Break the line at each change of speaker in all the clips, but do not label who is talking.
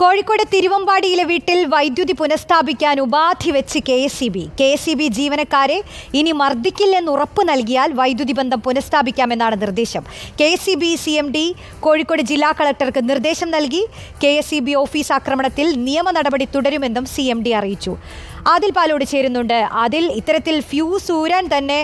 കോഴിക്കോട് തിരുവമ്പാടിയിലെ വീട്ടിൽ വൈദ്യുതി പുനഃസ്ഥാപിക്കാൻ ഉപാധി വെച്ച് K S C B. K S B ജീവനക്കാരെ ഇനി മർദ്ദിക്കില്ലെന്ന് ഉറപ്പ് നൽകിയാൽ വൈദ്യുതി ബന്ധം പുനഃസ്ഥാപിക്കാമെന്നാണ് നിർദ്ദേശം. K S C B C M D Kozhikode ജില്ലാ കളക്ടർക്ക് നിർദ്ദേശം നൽകി കെ എസ് ബി ഓഫീസ് ആക്രമണത്തിൽ നിയമ നടപടി തുടരുമെന്നും സി എം ഡി അറിയിച്ചു. ആദിൽ പാലോട് ചേരുന്നുണ്ട്. അതിൽ ഇത്തരത്തിൽ ഫ്യൂസ് ഊരാൻ തന്നെ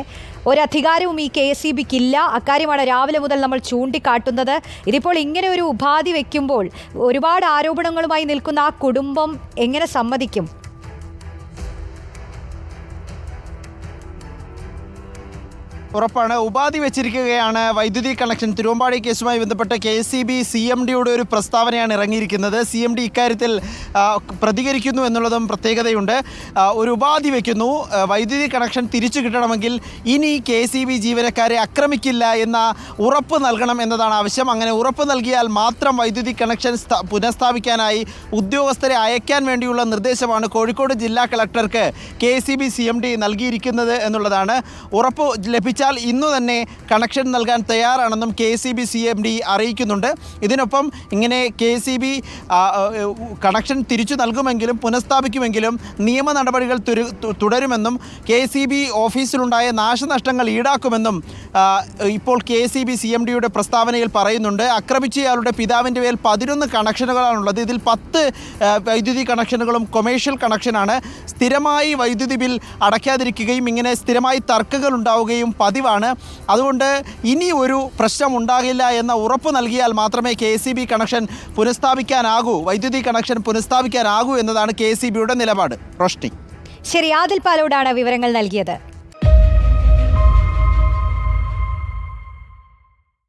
ഒരധികാരവും ഈ കെ എസ് ഇ ബിക്ക് ഇല്ല അക്കാര്യമാണ് രാവിലെ മുതൽ നമ്മൾ ചൂണ്ടിക്കാട്ടുന്നത്. ഇതിപ്പോൾ ഇങ്ങനെ ഒരു ഉപാധി വയ്ക്കുമ്പോൾ ഒരുപാട് ആരോപണങ്ങളുമായി നിൽക്കുന്ന ആ കുടുംബം എങ്ങനെ സമ്മതിക്കും?
ഉറപ്പാണ്. ഉപാധി വെച്ചിരിക്കുകയാണ് വൈദ്യുതി കണക്ഷൻ. തിരുവമ്പാടി കേസുമായി ബന്ധപ്പെട്ട് K S C B C M ഡിയുടെ ഒരു പ്രസ്താവനയാണ് ഇറങ്ങിയിരിക്കുന്നത്. സി എം ഡി ഇക്കാര്യത്തിൽ പ്രതികരിക്കുന്നു എന്നുള്ളതും പ്രത്യേകതയുണ്ട്. ഒരു ഉപാധി വയ്ക്കുന്നു വൈദ്യുതി കണക്ഷൻ തിരിച്ചു കിട്ടണമെങ്കിൽ ഇനി കെ സി ബി ജീവനക്കാരെ ആക്രമിക്കില്ല എന്ന ഉറപ്പ് നൽകണം എന്നതാണ് ആവശ്യം. അങ്ങനെ ഉറപ്പ് നൽകിയാൽ മാത്രം വൈദ്യുതി കണക്ഷൻ പുനഃസ്ഥാപിക്കാനായി ഉദ്യോഗസ്ഥരെ അയക്കാൻ വേണ്ടിയുള്ള നിർദ്ദേശമാണ് കോഴിക്കോട് ജില്ലാ കളക്ടർക്ക് K C B C M D നൽകിയിരിക്കുന്നത് എന്നുള്ളതാണ്. ഉറപ്പ് ലഭിച്ചാൽ ഇന്നു തന്നെ കണക്ഷൻ നൽകാൻ തയ്യാറാണെന്നും K C B C M D അറിയിക്കുന്നുണ്ട്. ഇതിനൊപ്പം ഇങ്ങനെ കെ സി ബി കണക്ഷൻ തിരിച്ചു നൽകുമെങ്കിലും പുനഃസ്ഥാപിക്കുമെങ്കിലും നിയമ നടപടികൾ തുടരുമെന്നും കെ സി ബി ഓഫീസിലുണ്ടായ നാശനഷ്ടങ്ങൾ ഈടാക്കുമെന്നും ഇപ്പോൾ K C B C M ഡിയുടെ പ്രസ്താവനയിൽ പറയുന്നുണ്ട്. ആക്രമിച്ചയാളുടെ പിതാവിന്റെ മേൽ പതിനൊന്ന് കണക്ഷനുകളാണുള്ളത്. ഇതിൽ പത്ത് വൈദ്യുതി കണക്ഷനുകളും കൊമേഴ്ഷ്യൽ കണക്ഷനാണ്. സ്ഥിരമായി വൈദ്യുതി ബിൽ അടയ്ക്കാതിരിക്കുകയും ഇങ്ങനെ സ്ഥിരമായി തർക്കങ്ങൾ ഉണ്ടാവുകയും പതിവാണ്. അതുകൊണ്ട് ഇനി ഒരു പ്രശ്നം ഉണ്ടാകില്ല എന്ന ഉറപ്പ് നൽകിയാൽ മാത്രമേ കെ സി ബി കണക്ഷൻ പുനഃസ്ഥാപിക്കാനാകൂ. വൈദ്യുതി കണക്ഷൻ പുനഃസ്ഥാപിക്കാനാകൂ എന്നതാണ് കെ സി ബിയുടെ നിലപാട്. റോഷ്നി.
ശരി ആദിൽ പാലോടാണ് വിവരങ്ങൾ നൽകിയത്.